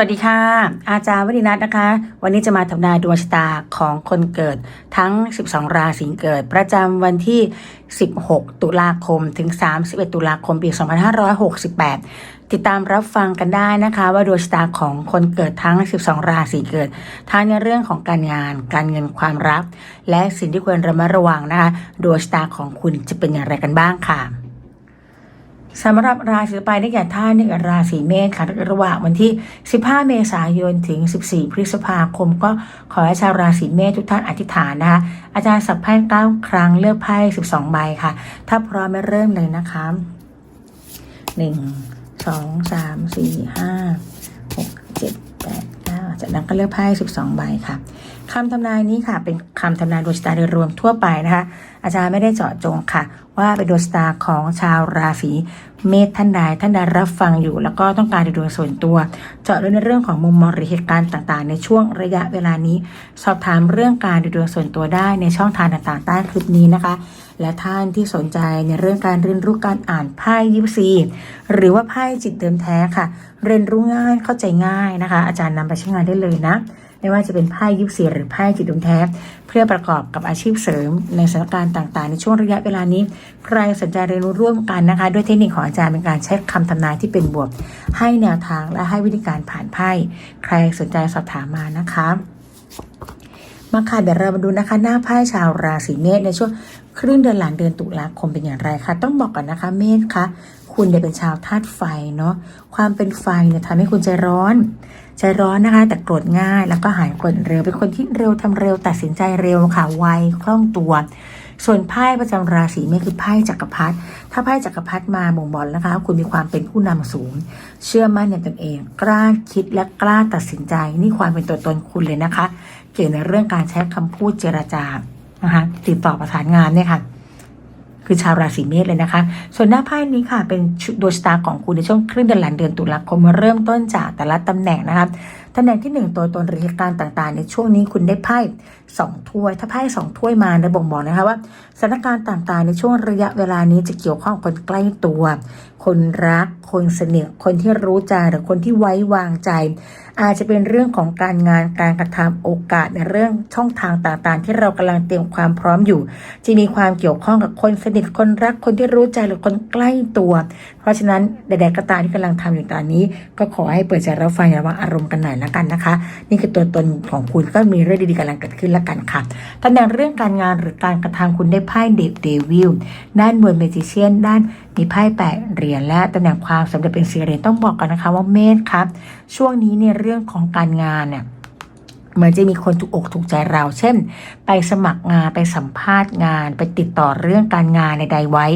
สวัสดีค่ะ อาจารย์วรินัทนะคะ วันนี้จะมาทำนายดวงชะตาของคนเกิดทั้ง 12 ราศีเกิด ประจำวันที่ 16 ตุลาคมถึง 31 ตุลาคมปี 2568 ติดตามรับฟังกันได้นะคะ ว่าดวงชะตาของคนเกิดทั้ง 12 ราศีเกิด ทั้งในเรื่องของการงาน การเงินความรัก และสิ่งที่ควรระมัดระวังนะคะดวงชะตาของคุณจะเป็นอย่างไรกันบ้างค่ะ สำหรับราศีไปได้แก่ท่านในราศีเมษค่ะระหว่างวันที่ 15 เมษายนถึง 14 พฤษภาคม ก็ขอให้ชาวราศีเมษทุกท่านอธิษฐานนะคะอาจารย์สับไพ่9ครั้งเลือกไพ่ 12 ใบค่ะ ถ้าพร้อมไม่เริ่มเลยนะคะ 1 2 3 4 5 6 7 8 9จากนั้นก็เลือกไพ่ 12 ใบค่ะ คำทำนายนี้ค่ะ เป็นคำทำนายดวงชะตาโดยรวมทั่วไปนะคะ อาจารย์ไม่ได้เจาะจงค่ะ ว่าเป็นดวงชะตาของชาวราศีเมษท่านใดท่านใดรับฟังอยู่ แล้วก็ต้องการดูดวงส่วนตัว เจาะลึกในเรื่องของมุมมองหรือเหตุการณ์ต่างๆ ในช่วงระยะเวลานี้ สอบถามเรื่องการดูดวงส่วนตัวได้ในช่องทางต่างๆใต้คลิปนี้นะคะ และท่านที่สนใจในเรื่องการเรียนรู้การอ่านไพ่ยิปซีหรือว่าไพ่จิตเดิมแท้ค่ะ เรียนรู้ง่ายเข้าใจง่ายนะคะ อาจารย์นำไปใช้งานได้เลยนะ ไม่ว่าจะเป็นไพ่ยิปซีหรือไพ่จิตดวงแท้เพื่อประกอบกับอาชีพเสริม ในสถานการณ์ต่างๆ ในช่วงระยะเวลานี้ ใครสนใจเรียนรู้ร่วมกันนะคะ ด้วยเทคนิคของอาจารย์เป็นการใช้คำทำนายที่เป็นบวก ให้แนวทางและให้วิธีการผ่านไพ่ใครสนใจสอบถามมานะคะมาค่ะเดี๋ยวเรามาดูนะคะ หน้าไพ่ชาวราศีเมษในช่วงครึ่งเดือนหลังเดือนตุลาคมเป็นอย่างไรคะต้องบอกก่อนนะคะเมษคะคุณเนี่ยเป็นชาวธาตุไฟเนาะความเป็นไฟเนี่ยทำให้คุณใจร้อน ใจร้อนนะคะ แต่โกรธง่าย แล้วก็หายโกรธเร็ว เป็นคนที่เร็วทำเร็วตัดสินใจเร็วค่ะไวคล่องตัว ส่วนไพ่ประจำราศีเมษคือไพ่จักรพรรดิถ้าไพ่จักรพรรดิมาบ่งบอกนะคะ คุณมีความเป็นผู้นำสูง เชื่อมั่นในตนเอง กล้าคิดและกล้าตัดสินใจ นี่ความเป็นตัวตนคุณเลยนะคะ เกี่ยวในเรื่องการใช้คำพูดเจรจานะคะติดต่อประสานงานเนี่ยค่ะ คือชาวราศีเมษเลยนะคะ ส่วนหน้าไพ่นี้ค่ะเป็นดดวงชะตาของคุณในช่วงครึ่งเดือนหลังเดือนตุลาคมเริ่มต้นจากแต่ละตำแหน่งนะคะตำแหน่งที่หนึ่งตัวตนหรือเหตุการณ์ต่างๆ ในช่วงนี้คุณได้ไพ่สองถ้วย ถ้าไพ่สองถ้วยมาได้บ่งบอกนะคะว่าสถานการณ์ต่างๆ ในช่วงระยะเวลานี้จะเกี่ยวข้องคนใกล้ตัว คนรัก คนสนิทคนที่รู้ใจหรือคนที่ไว้วางใจ อาจจะเป็นเรื่องของการงานการกระทำโอกาสในเรื่องช่องทางต่างๆ ที่เรากำลังเตรียมความพร้อมอยู่ จะมีความเกี่ยวข้องกับคนสนิทคนรักคนที่รู้ใจหรือคนใกล้ตัว ราะฉะนั้นใดๆก็ตามที่กำลังทำอยู่ตอนนี้ ก็ขอให้เปิดใจรับฟังระวังอารมณ์กันหน่อยละกันนะคะ นี่คือตัวตนของคุณก็มีเรื่องดีๆกำลังเกิดขึ้นละกันค่ะตำแหน่งเรื่องการงานหรือการกระทำคุณได้ไพ่เดฟเดวิลด้านบนเมจิเชียนด้านมีไพ่แปดเหรียญและตำแหน่งความสำเร็จเป็นสี่เหรียญต้องบอกกันนะคะว่าเมษครับช่วงนี้ในเรื่องของการงานเนี่ยเหมือนจะมีคนถูกอกถูกใจเรา เช่น ไปสมัครงานไปสัมภาษณ์งาน ไปติดต่อเรื่องการงานใดๆไว้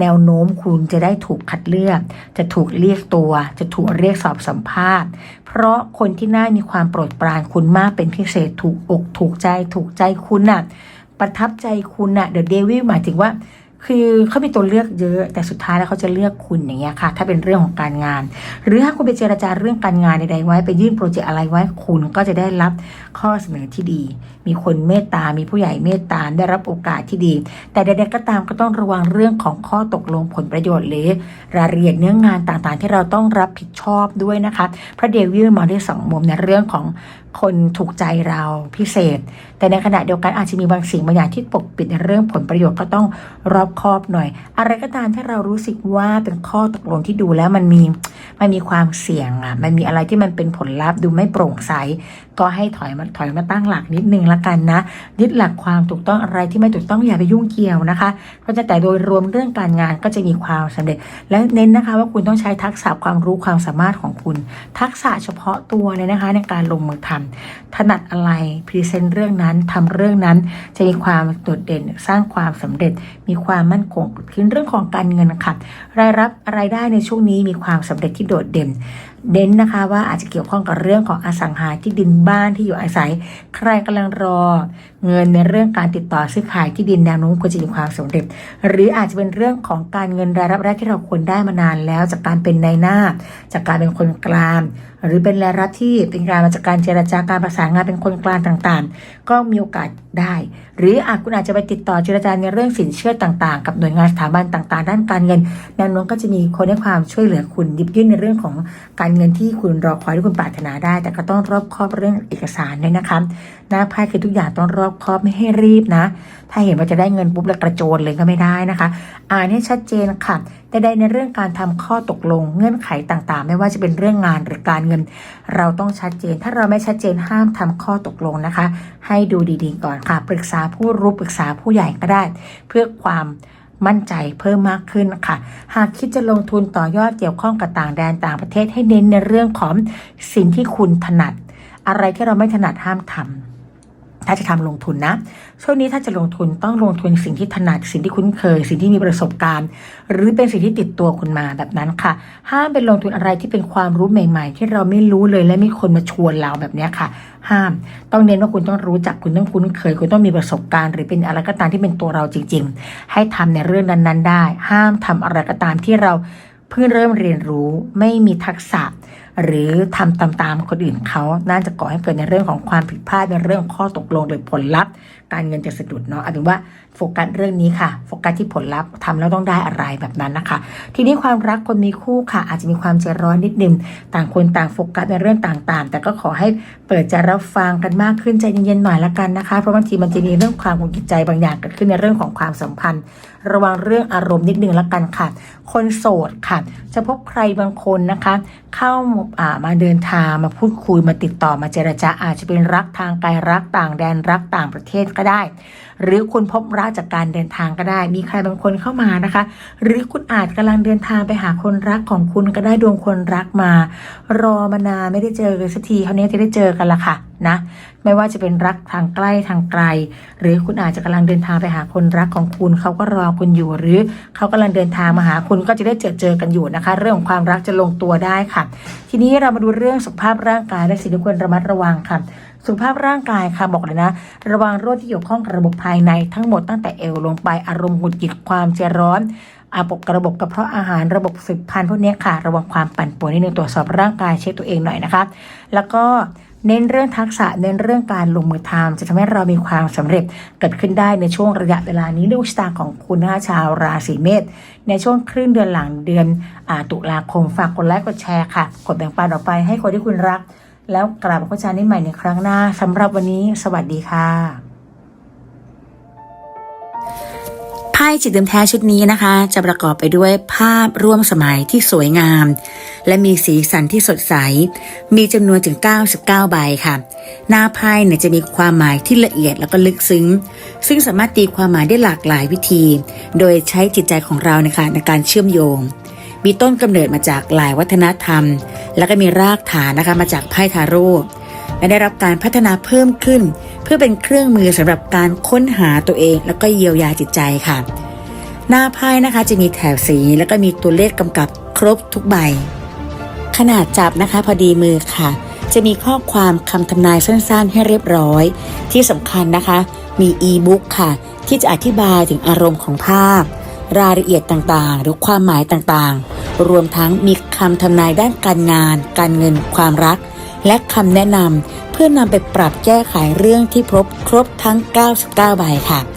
แนวโน้มคุณจะได้ถูกคัดเลือก จะถูกเรียกตัว จะถูกเรียกสอบสัมภาษณ์ เพราะคนที่น่ามีความโปรดปรานคุณมากเป็นพิเศษถูกอกถูกใจถูกใจคุณน่ะประทับใจคุณน่ะเดอะเดวิลหมายถึงว่า คือเขามีตัวเลือกเยอะ แต่สุดท้ายแล้วเขาจะเลือกคุณอย่างเงี้ยค่ะ ถ้าเป็นเรื่องของการงาน หรือถ้าคุณไปเจรจาเรื่องการงานใดๆไว้ ไปยื่นโปรเจกต์อะไรไว้ คุณก็จะได้รับข้อเสนอที่ดี มีคนเมตตา มีผู้ใหญ่เมตตา ได้รับโอกาสที่ดี แต่ใดๆก็ตามก็ต้องระวังเรื่องของข้อตกลงผลประโยชน์หรือรายละเอียดเนื้องานต่างๆ ที่เราต้องรับผิดชอบด้วยนะคะ พระเดวิลมาด้วยสองมุมในเรื่องของ คนถูกใจเราพิเศษ แต่ในขณะเดียวกันอาจจะมีบางสิ่งบางอย่างที่ปกปิดในเรื่องผลประโยชน์ก็ต้องรอบคอบหน่อย อะไรก็ตามที่เรารู้สึกว่าเป็นข้อตกลงที่ดูแล้วมันมีมันมีความเสี่ยงอะมันมีอะไรที่มันเป็นผลลัพธ์ดูไม่โปร่งใส ก็ให้ถอยมาถอยมาตั้งหลักนิดนึงละกันนะยึดหลักความถูกต้องอะไรที่ไม่ถูกต้องอย่าไปยุ่งเกี่ยวนะคะเพราะจะแต่โดยรวมเรื่องการงานก็จะมีความสำเร็จ และเน้นนะคะว่าคุณต้องใช้ทักษะความรู้ความสามารถของคุณ ทักษะเฉพาะตัวเลยนะคะในการลงมือทำถนัดอะไรพรีเซนต์เรื่องนั้นทำเรื่องนั้นจะมีความโดดเด่นสร้างความสำเร็จ มีความมั่นคงขึ้นเรื่องของการเงินค่ะรายรับรายได้ในช่วงนี้มีความสำเร็จที่โดดเด่นเน้นนะคะว่าอาจจะเกี่ยวข้องกับเรื่องของอสังหาที่ดินบ้านที่อยู่อาศัย ใครกำลังรอ เงินในเรื่องการติดต่อซื้อขายที่ดินแนวโน้มควรจะมีความสำเร็จ หรืออาจจะเป็นเรื่องของการเงินรายรับแรกที่เราควรได้มานานแล้ว จากการเป็นนายหน้า จากการเป็นคนกลางหรือเป็นรายรับที่เป็นการมาจากการเจรจาการประสานงานเป็นคนกลางต่างๆ ก็มีโอกาสได้ หรืออาจคุณอาจจะไปติดต่อเจรจาในเรื่องสินเชื่อต่างๆ กับหน่วยงานสถาบันต่างๆ ด้านการเงินแนวโน้มก็จะมีคนให้ความช่วยเหลือคุณยิบยื่นในเรื่องของการเงินที่คุณรอคอยที่คุณปรารถนาได้ แต่ก็ต้องรอบคอบเรื่องเอกสารด้วยนะคะหน้าไพ่คือทุกอย่างต้องรอบคอบไม่ให้รีบนะ ถ้าเห็นว่าจะได้เงินปุ๊บแล้วกระโจนเลยก็ไม่ได้นะคะ อ่านให้ชัดเจนค่ะใดในเรื่องการทำข้อตกลงเงื่อนไขต่างๆ ไม่ว่าจะเป็นเรื่องงานหรือการเงิน เราต้องชัดเจน ถ้าเราไม่ชัดเจนห้ามทำข้อตกลงนะคะ ให้ดูดีๆก่อนค่ะปรึกษาผู้รู้ปรึกษาผู้ใหญ่ก็ได้ เพื่อความมั่นใจเพิ่มมากขึ้นค่ะ หากคิดจะลงทุนต่อยอดเกี่ยวข้องกับต่างแดนต่างประเทศให้เน้นในเรื่องของสิ่งที่คุณถนัด อะไรที่เราไม่ถนัดห้ามทำ ถ้าจะทำลงทุนนะ ช่วงนี้ถ้าจะลงทุนต้องลงทุนสิ่งที่ถนัดสิ่งที่คุ้นเคย สิ่งที่มีประสบการณ์ หรือเป็นสิ่งที่ติดตัวคุณมาแบบนั้นค่ะ ห้ามเป็นลงทุนอะไรที่เป็นความรู้ใหม่ ๆ ที่เราไม่รู้เลยและมีคนมาชวนเราแบบนี้ค่ะ ห้าม ต้องเน้นว่าคุณต้องรู้จักคุณต้องคุ้นเคย คุณต้องมีประสบการณ์ หรือเป็นอะไรก็ตามที่เป็นตัวเราจริง ๆ ให้ทำในเรื่องนั้น ๆ ได้ ห้ามทำอะไรก็ตามที่เราเพิ่งเริ่มเรียนรู้ไม่มีทักษะ หรือทำตามๆคนอื่นเขาน่าจะก่อให้เกิดในเรื่องของความผิดพลาดในเรื่องข้อตกลงหรือผลลัพธ์ การเงินจะสะดุดเนาะเอาเป็นว่าโฟกัสเรื่องนี้ค่ะ โฟกัสที่ผลลัพธ์ทำแล้วต้องได้อะไรแบบนั้นนะคะ ทีนี้ความรักคนมีคู่ค่ะ อาจจะมีความใจร้อนนิดนึงต่างคนต่างโฟกัสในเรื่องต่างๆ แต่ก็ขอให้เปิดใจรับฟังกันมากขึ้นใจเย็นๆหน่อยละกันนะคะเพราะบางทีมันจะมีเรื่องความกุนกิจใจบางอย่างเกิดขึ้นในเรื่องของความสัมพันธ์ ระวังเรื่องอารมณ์นิดนึงละกันค่ะ คนโสดค่ะ จะพบใครบางคนนะคะ เข้าามาเดินทางมาพูดคุยมาติดต่อมาเจรจาอาจจะเป็นรักทางไกลรักต่างแดนรักต่างประเทศก็ได้ หรือคุณพบรักจากการเดินทางก็ได้ มีใครบางคนเข้ามานะคะ หรือคุณอาจกำลังเดินทางไปหาคนรักของคุณก็ได้ดวงคนรักมา รอมานานไม่ได้เจอกันสักทีคราวนี้จะได้เจอกันละค่ะนะไม่ว่าจะเป็นรักทางใกล้ทางไกล หรือคุณอาจจะกำลังเดินทางไปหาคนรักของคุณเขาก็รอคุณอยู่ หรือเขากำลังเดินทางมาหาคุณก็จะได้เจอเจอกันอยู่นะคะ เรื่องของความรักจะลงตัวได้ค่ะ ทีนี้เรามาดูเรื่องสุขภาพร่างกายและสิ่งที่ควรระมัดระวังค่ะ สุขภาพร่างกายค่ะบอกเลยนะ ระวังโรคที่เกี่ยวข้องกับระบบภายในทั้งหมดตั้งแต่เอวลงไปอารมณ์หงุดหงิดความใจร้อนอาบกระบบกระเพาะอาหารระบบสืบพันธุ์พวกนี้ค่ะ ระวังความปั่นป่วนนิดนึงตรวจสอบร่างกายเช็คตัวเองหน่อยนะคะ แล้วก็เน้นเรื่องทักษะเน้นเรื่องการลงมือทำจะทำให้เรามีความสำเร็จเกิดขึ้นได้ในช่วงระยะเวลานี้ดวงชะตาของคุณนะคะชาวราศีเมษในช่วงครึ่งเดือนหลังเดือนอตุลาคมฝากกดไลค์กดแชร์ค่ะ กดแบ่งปันออกไปให้คนที่คุณรัก แล้วกลับมาพบกันในใหม่ในครั้งหน้าสำหรับวันนี้สวัสดีค่ะไพ่จิตเดิมแท้ชุดนี้นะคะ จะประกอบไปด้วยภาพร่วมสมัยที่สวยงาม และมีสีสันที่สดใส มีจำนวนถึง 99 ใบค่ะ หน้าไพ่เนี่ยจะมีความหมายที่ละเอียดแล้วก็ลึกซึ้ง ซึ่งสามารถตีความหมายได้หลากหลายวิธี โดยใช้จิตใจของเรานะคะในการเชื่อมโยง มีต้นกำเนิดมาจากหลายวัฒนธรรม แล้วก็มีรากฐานนะคะมาจากไพ่ทาโร่และได้รับการพัฒนาเพิ่มขึ้น เพื่อเป็นเครื่องมือสำหรับการค้นหาตัวเอง แล้วก็เยียวยาจิตใจค่ะ หน้าไพ่นะคะจะมีแถบสีแล้วก็มีตัวเลขกำกับครบทุกใบ ขนาดจับนะคะพอดีมือค่ะ จะมีข้อความคำทำนายสั้นๆ ให้เรียบร้อย ที่สำคัญนะคะ มีอีบุ๊กค่ะ ที่จะอธิบายถึงอารมณ์ของภาพ รายละเอียดต่างๆ หรือความหมายต่างๆ รวมทั้งมีคำทำนายด้านการงาน การเงิน ความรัก และคำแนะนำเพื่อนำไปปรับแก้ไขเรื่องที่พบครบทั้ง 99 ใบค่ะ